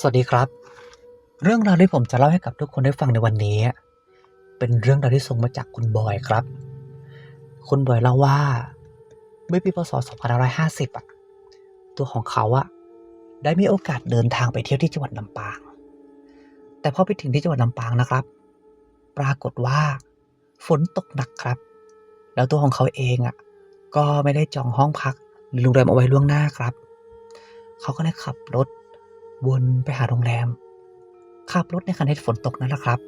สวัสดีครับ เรื่องราวที่ผมจะเล่าให้กับทุกคนได้ฟังในวันนี้ เป็นเรื่องราวที่ส่งมาจากคุณบอยครับ คุณบอยเล่าว่า เมื่อปีพศ 2550 อะ ตัวของเขาอะได้มีโอกาสเดินทางไปเที่ยวที่จังหวัดลำปาง แต่พอไปถึงที่จังหวัดลำปางนะครับ ปรากฏว่า ฝนตกหนักครับ แล้วตัวของเขาเองอะ ก็ไม่ได้จองห้องพักหรือโรงแรมเอาไว้ล่วงหน้าครับ เขาก็เลยขับรถ วนไปหาโรงแรมขับรถในขณะที่ฝนตกนั่นแหละครับ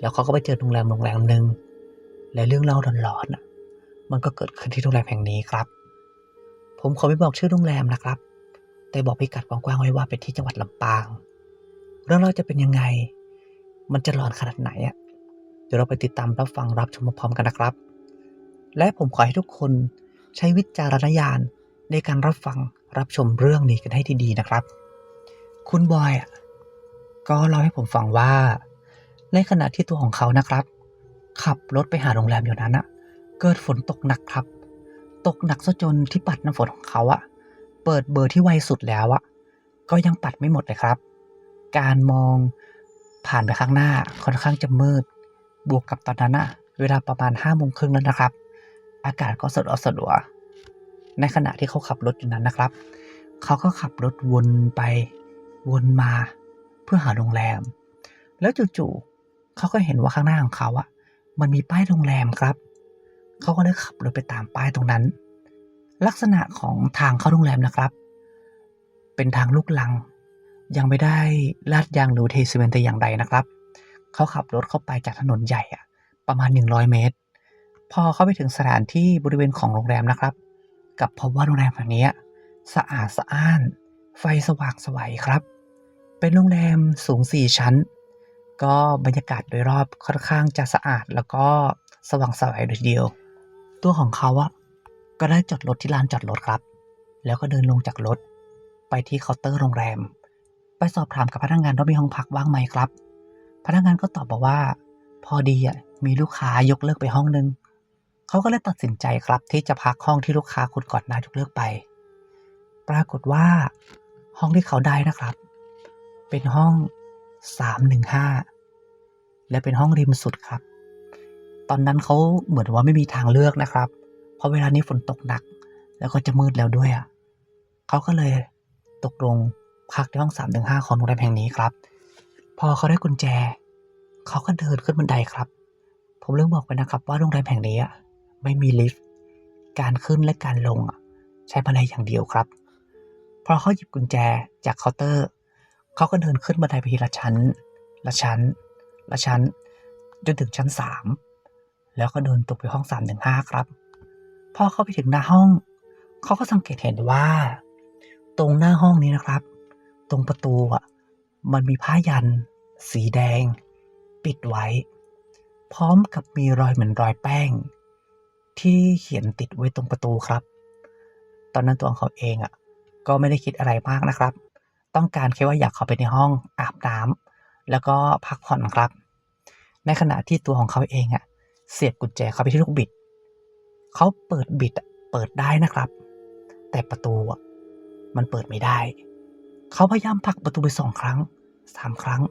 แล้วเขาก็ไปเจอโรงแรมโรงแรมหนึ่งและเรื่องเล่าหลอนๆน่ะมันก็เกิดขึ้นที่โรงแรมแห่งนี้ครับ ผมขอไม่บอกชื่อโรงแรมนะครับ แต่บอกพิกัดกว้างๆไว้ว่าเป็นที่จังหวัดลำปาง เรื่องเล่าจะเป็นยังไง มันจะหลอนขนาดไหนอะเดี๋ยวเราไปติดตามรับฟังรับชมพร้อมกันนะครับ และผมขอให้ทุกคนใช้วิจารณญาณในการรับฟังรับชมเรื่องนี้กันให้ดีๆนะครับ คุณบอยอะก็เล่าให้ผมฟังว่า ในขณะที่ตัวของเขานะครับ ขับรถไปหาโรงแรมอยู่นั้นอะเกิดฝนตกหนักครับ ตกหนักซะจนที่ปัดน้ำฝนของเขาอะเปิดเบอร์ที่ไวสุดแล้วอะก็ยังปัดไม่หมดเลยครับ การมองผ่านไปข้างหน้าค่อนข้างจะมืด บวกกับตอนนั้นอะเวลาประมาณห้าโมงครึ่งแล้วนะครับ อากาศก็สดวกสะดวในขณะที่เขาขับรถอยู่นั้นนะครับ เขาก็ขับรถวนไป วนมาเพื่อหาโรงแรม แล้วจู่ๆเขาก็เห็นว่าข้างหน้าของเขาอะมันมีป้ายโรงแรมครับ เขาก็เลยขับรถไปตามป้ายตรงนั้น ลักษณะของทางเข้าโรงแรมนะครับ เป็นทางลูกลัง ยังไม่ได้ลาดยางหรือเทซีเมนต์แต่อย่างใดนะครับ เขาขับรถเข้าไปจากถนนใหญ่อะประมาณ 100 เมตร พอเข้าไปถึงสถานที่บริเวณของโรงแรมนะครับ กับพบว่าโรงแรมแห่งนี้สะอาดสะอ้าน ไฟสว่างไสวัยครับ เป็นโรงแรมสูง 4 ชั้น ก็บรรยากาศโดยรอบค่อนข้างจะสะอาดแล้วก็สว่างสวัยเลยทีเดียว ตัวของเขาอะก็ได้จอดรถที่ลานจอดรถครับ แล้วก็เดินลงจากรถ ไปที่เคาน์เตอร์โรงแรม ไปสอบถามกับพนักงานว่ามีห้องพักว่างไหมครับ พนักงานก็ตอบบอกว่า พอดีอะมีลูกค้ายกเลิกไปห้องนึงเขาก็เลยตัดสินใจครับ ที่จะพักห้องที่ลูกค้าคุณก่อนหน้ายกเลิกไป ปรากฏว่า ห้องที่เขาได้นะครับ เป็นห้อง 315 และเป็นห้องริมสุดครับ ตอนนั้นเขาเหมือนว่าไม่มีทางเลือกนะครับ เพราะเวลานี้ฝนตกหนัก แล้วก็จะมืดแล้วด้วยอะเขาก็เลยตกลงพักที่ห้อง 315 ของโรงแรมแห่งนี้ครับ พอเขาได้กุญแจ เขาก็เดินขึ้นบันไดครับ ผมเริ่มบอกไปนะครับ ว่าโรงแรมแห่งนี้อะไม่มีลิฟต์ การขึ้นและการลงอะใช้บันไดอย่างเดียวครับ พอเขาหยิบกุญแจจากเคาน์เตอร์ เขาก็เดินขึ้นบันไดไปทีละชั้น ละชั้น ละชั้น จนถึงชั้นสาม แล้วก็เดินตกไปห้องสามหนึ่งห้าครับ พอเขาไปถึงหน้าห้อง เขาก็สังเกตเห็นว่า ตรงหน้าห้องนี้นะครับ ตรงประตูอะ มันมีผ้ายัน สีแดง ปิดไว้ พร้อมกับมีรอยเหมือนรอยแป้ง ที่เขียนติดไว้ตรงประตูครับ ตอนนั้นตัวของเขาเองอะ ก็ไม่ได้คิดอะไรมากนะครับ ต้องการแค่ว่าอยากเข้าไปในห้องอาบน้ำแล้วก็พักผ่อนครับ ในขณะที่ตัวของเขาเองอะเสียบกุญแจเข้าไปที่ลูกบิด เขาเปิดบิดเปิดได้นะครับ แต่ประตูมันเปิดไม่ได้ เขาพยายามผลักประตูไปสองครั้งสามครั้ง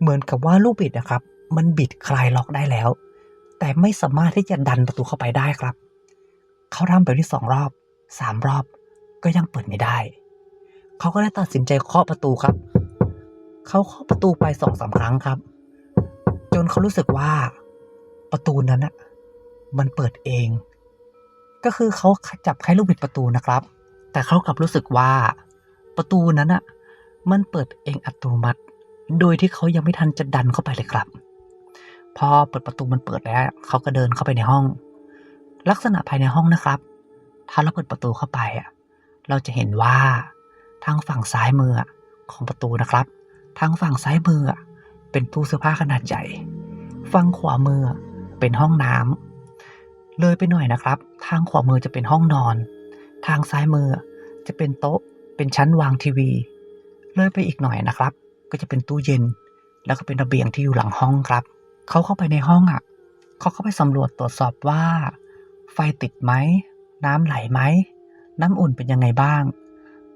เหมือนกับว่าลูกบิดนะครับ มันบิดคลายล็อกได้แล้ว แต่ไม่สามารถที่จะดันประตูเข้าไปได้ครับ เขาทำแบบนี้สองรอบสามรอบก็ยังเปิดไม่ได้ เขาก็ได้ตัดสินใจเคาะประตูครับ เขาเคาะประตูไปสองสามครั้งครับ จนเขารู้สึกว่าประตูนั้นอะมันเปิดเอง ก็คือเขาจับไขลูกบิดประตูนะครับ แต่เขากลับรู้สึกว่าประตูนั้นอะมันเปิดเองอัตโนมัติ โดยที่เขายังไม่ทันจะดันเข้าไปเลยครับ พอเปิดประตูมันเปิดแล้วเขาก็เดินเข้าไปในห้อง ลักษณะภายในห้องนะครับ ถ้าเราเปิดประตูเข้าไปอะเราจะเห็นว่า ทางฝั่งซ้ายมือของประตูนะครับ ทางฝั่งซ้ายมือเป็นตู้เสื้อผ้าขนาดใหญ่ ฝั่งขวามือเป็นห้องน้ำเลยไปหน่อยนะครับ ทางขวามือจะเป็นห้องนอน ทางซ้ายมือจะเป็นโต๊ะ เป็นชั้นวางทีวี เลยไปอีกหน่อยนะครับ ก็จะเป็นตู้เย็น แล้วก็เป็นระเบียงที่อยู่หลังห้องครับ เขาเข้าไปในห้องอะ เขาเข้าไปสำรวจตรวจสอบว่า ไฟติดไหม น้ำไหลไหม น้ำอุ่นเป็นยังไงบ้าง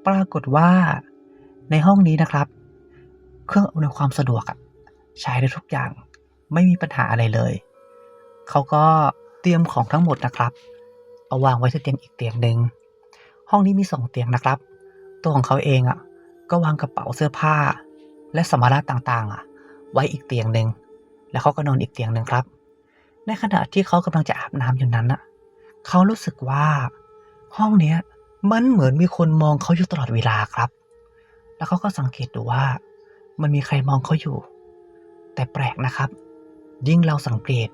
ปรากฏว่าในห้องนี้นะครับ เครื่องอำนวยความสะดวกใช้ได้ทุกอย่างไม่มีปัญหาอะไรเลย เขาก็เตรียมของทั้งหมดนะครับ เอาวางไว้ที่เตียงอีกเตียงหนึ่งห้องนี้มีสองเตียงนะครับ ตัวของเขาเองอะ ก็วางกระเป๋าเสื้อผ้า และสมภาระต่างๆ อะ ไว้อีกเตียงหนึ่งแล้วเขาก็นอนอีกเตียงหนึ่งครับ ในขณะที่เขากำลังจะอาบน้ำอยู่นั้นอะ เขารู้สึกว่าห้องเนี้ย มันเหมือนมีคนมองเขาอยู่ตลอดเวลาครับ แล้วเขาก็สังเกตดูว่า มันมีใครมองเขาอยู่ แต่แปลกนะครับ ยิ่งเราสังเกต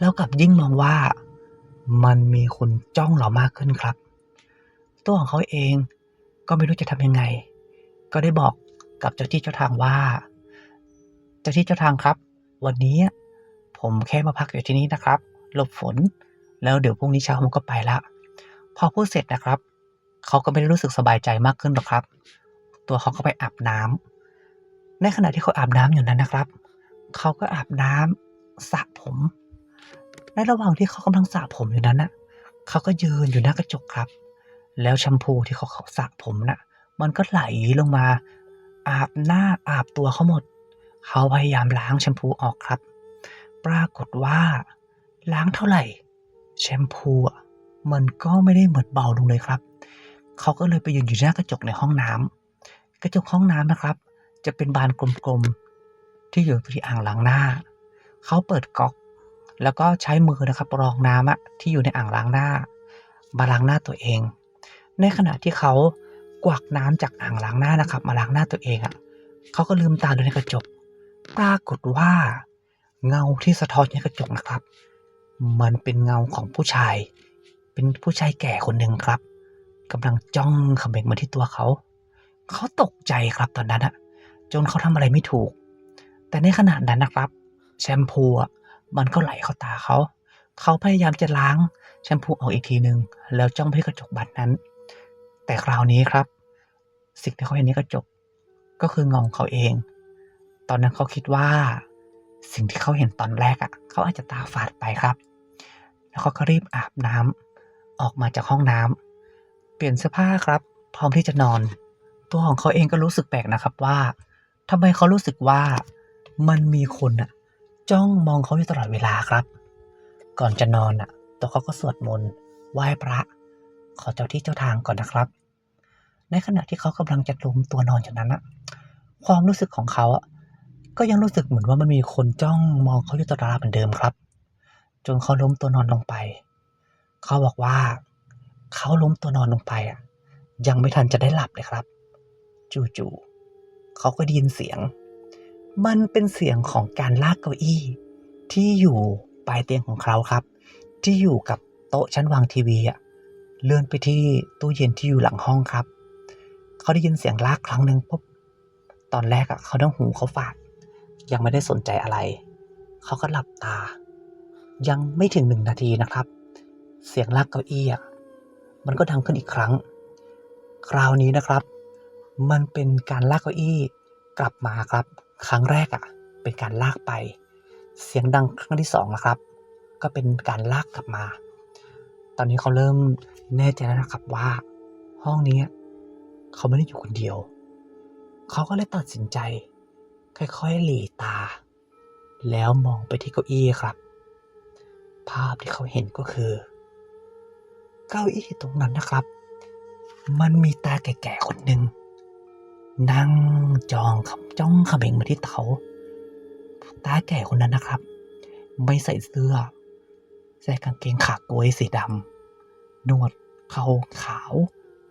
แล้วกับยิ่งมองว่า มันมีคนจ้องเรามากขึ้นครับ ตัวของเขาเองก็ไม่รู้จะทำยังไง ก็ได้บอกกับเจ้าที่เจ้าทางว่า เจ้าที่เจ้าทางครับ วันนี้ผมแค่มาพักอยู่ที่นี่นะครับหลบฝน แล้วเดี๋ยวพรุ่งนี้เช้าผมก็ไปละพอพูดเสร็จนะครับ เขาก็ไม่ได้รู้สึกสบายใจมากขึ้นหรอกครับ ตัวเขาก็ไปอาบน้ำในขณะที่เขาอาบน้ำอยู่นั้นนะครับ เขาก็อาบน้ำสระผม ในระหว่างที่เขากำลังสระผมอยู่นั้นน่ะ เขาก็ยืนอยู่หน้ากระจกครับ แล้วแชมพูที่เขาเขาสระผมน่ะ มันก็ไหลลงมา อาบหน้าอาบตัวเขาหมด เขาพยายามล้างแชมพูออกครับ ปรากฏว่า ล้างเท่าไหร่ แชมพูอะมันก็ไม่ได้เหมือนเบาลงเลยครับ เขาก็เลยไปยืนอยู่หน้ากระจกในห้องน้ำกระจกห้องน้ำนะครับ จะเป็นบานกลมๆที่อยู่ที่อ่างล้างหน้า เขาเปิดก๊อก แล้วก็ใช้มือนะครับรองน้ำอะที่อยู่ในอ่างล้างหน้ามาล้างหน้าตัวเอง ในขณะที่เขากวักน้ำจากอ่างล้างหน้านะครับ มาล้างหน้าตัวเองอะเขาก็ลืมตาดูในกระจก ปรากฏว่า เงาที่สะท้อนในกระจกนะครับ มันเป็นเงาของผู้ชาย เป็นผู้ชายแก่คนหนึ่งครับ กำลังจ้องเขม็งมาที่ตัวเขา เขาตกใจครับตอนนั้นอะจนเขาทำอะไรไม่ถูก แต่ในขณะนั้นนะครับ แชมพูอะมันก็ไหลเข้าตาเขา เขาพยายามจะล้างแชมพูออกอีกทีหนึ่งแล้วจ้องไปที่กระจกบานนั้น แต่คราวนี้ครับ สิ่งที่เขาเห็นในกระจกก็คือเงาของเขาเอง ตอนนั้นเขาคิดว่า สิ่งที่เขาเห็นตอนแรกอะ เขาอาจจะตาฝาดไปครับ แล้วเขาก็รีบอาบน้ำออกมาจากห้องน้ำ เปลี่ยนเสื้อผ้าครับ พร้อมที่จะนอน ตัวของเขาเองก็รู้สึกแปลกนะครับว่าทำไมเขารู้สึกว่ามันมีคนอะจ้องมองเขาอยู่ตลอดเวลาครับ ก่อนจะนอนอะตัวเขาก็สวดมนต์ไหว้พระ ขอเจ้าที่เจ้าทางก่อนนะครับ ในขณะที่เขากำลังจะล้มตัวนอนอย่างนั้นอะความรู้สึกของเขาอะก็ยังรู้สึกเหมือนว่ามันมีคนจ้องมองเขาอยู่ตลอดเวลาเหมือนเดิมครับ จนเขาล้มตัวนอนลงไป เขาบอกว่า เขาล้มตัวนอนลงไปอะ ยังไม่ทันจะได้หลับเลยครับ จู่ๆเขาก็ได้ยินเสียง มันเป็นเสียงของการลากเก้าอี้ ที่อยู่ปลายเตียงของเขาครับ ที่อยู่กับโต๊ะชั้นวางทีวีอะเลื่อนไปที่ตู้เย็นที่อยู่หลังห้องครับ เขาได้ยินเสียงลากครั้งหนึ่งปุ๊บตอนแรกอะเขาต้องหูเขาฝาด ยังไม่ได้สนใจอะไร เขาก็หลับตา ยังไม่ถึงหนึ่งนาทีนะครับ เสียงลากเก้าอี้อะ มันก็ดังขึ้นอีกครั้ง คราวนี้นะครับ มันเป็นการลากเก้าอี้กลับมาครับ ครั้งแรกอะ่ะ เป็นการลากไป เสียงดังครั้งที่สองนะครับ ก็เป็นการลากกลับมา ตอนนี้เขาเริ่มแน่ใจแล้วนะครับว่า ห้องนี้เขาไม่ได้อยู่คนเดียว เขาก็เลยตัดสินใจ ค่อยๆหลีตา แล้วมองไปที่เก้าอี้ครับ ภาพที่เขาเห็นก็คือ เก้าอี้ตรงนั้นนะครับ มันมีตาแก่ๆคนหนึ่งนั่งจองคำจ้องเขม็งมาที่เตาตาแก่คนนั้นนะครับ ไม่ใส่เสื้อ ใส่กางเกงขาโกยสีดำนวดเขาขาว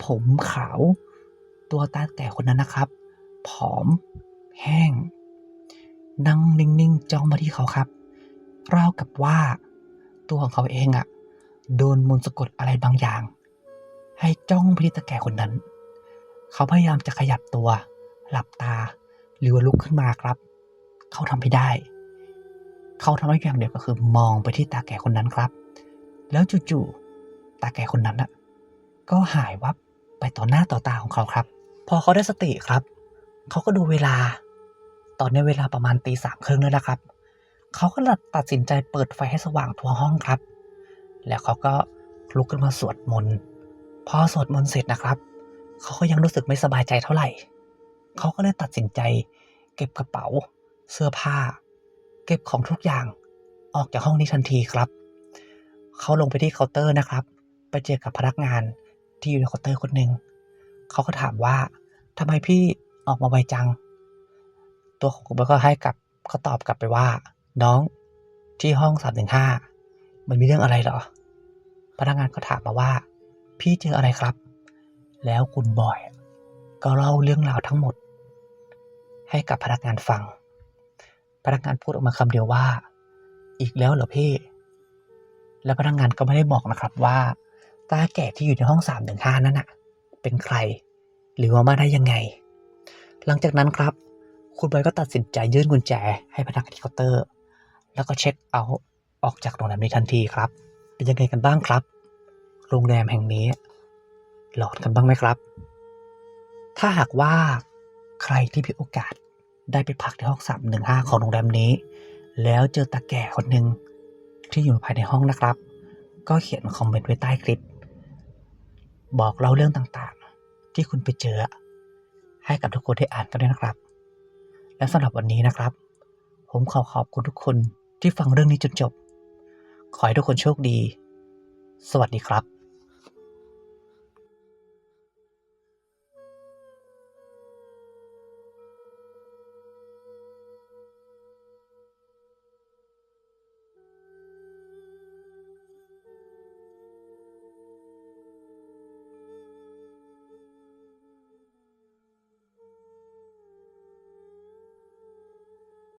ผมขาว ตัวตาแก่คนนั้นนะครับ ผอม แห้ง นั่งนิ่งๆจ้องมาที่เขาครับราวกับว่า ตัวของเขาเองอะ โดนมนต์สะกดอะไรบางอย่าง ให้จ้องไปที่ตาแก่คนนั้น เขาพยายามจะขยับตัว หลับตา หรือว่าลุกขึ้นมาครับ เขาทำไม่ได้ เขาทำได้อย่างเดียวก็คือมองไปที่ตาแก่คนนั้นครับ แล้วจู่ๆตาแก่คนนั้นน่ะ ก็หายวับไปต่อหน้าต่อตาของเขาครับ พอเขาได้สติครับ เขาก็ดูเวลา ตอนในเวลาประมาณตีสามครึ่งแล้วนะครับ เขาก็ตัดสินใจเปิดไฟให้สว่างทั่วห้องครับ แล้วเขาก็ลุกขึ้นมาสวดมนต์พอสวดมนต์เสร็จนะครับเขาก็ยังรู้สึกไม่สบายใจเท่าไหร่เขาก็เลยตัดสินใจ เก็บกระเป๋า เสื้อผ้า เก็บของทุกอย่างออกจากห้องนี้ทันทีครับเขาลงไปที่เคาน์เตอร์นะครับ ไปเจอกับพนักงานที่อยู่ในเคาน์เตอร์คนหนึ่งเขาก็ถามว่าทำไมพี่ออกมาไวจัง ตัวของคุณบอยก็ให้กับเขาตอบกลับไปว่า น้องที่ห้องสามหนึ่งห้า มันมีเรื่องอะไรเหรอ พนักงานก็ถามมาว่า พี่เจออะไรครับ แล้วคุณบอย ก็เล่าเรื่องราวทั้งหมด ให้กับพนักงานฟัง พนักงานพูดออกมาคำเดียวว่า อีกแล้วเหรอพี่ และพนักงานก็ไม่ได้บอกนะครับว่าตาแก่ที่อยู่ในห้องสามหนึ่งห้านั่นน่ะ เป็นใคร หรือว่ามาได้ยังไง หลังจากนั้นครับ คุณบอยก็ตัดสินใจยื่นกุญแจให้พนักงานที่เคาน์เตอร์ แล้วก็เช็คเอาท์ ออกจากโรงแรมนี้ทันทีครับ เป็นยังไงกันบ้างครับ โรงแรมแห่งนี้ หลอนกันบ้างไหมครับ ถ้าหากว่าใครที่มีโอกาสได้ไปพักในห้องสามหนึ่งห้าของโรงแรมนี้ แล้วเจอตาแก่คนหนึ่งที่อยู่ภายในห้องนะครับ ก็เขียนคอมเมนต์ไว้ใต้คลิป บอกเล่าเรื่องต่างๆ ที่คุณไปเจอ ให้กับทุกคนได้อ่านกันด้วยนะครับ และสำหรับวันนี้นะครับ ผมขอขอบคุณทุกคนที่ฟังเรื่องนี้จนจบ ขอให้ทุกคนโชคดี สวัสดีครับ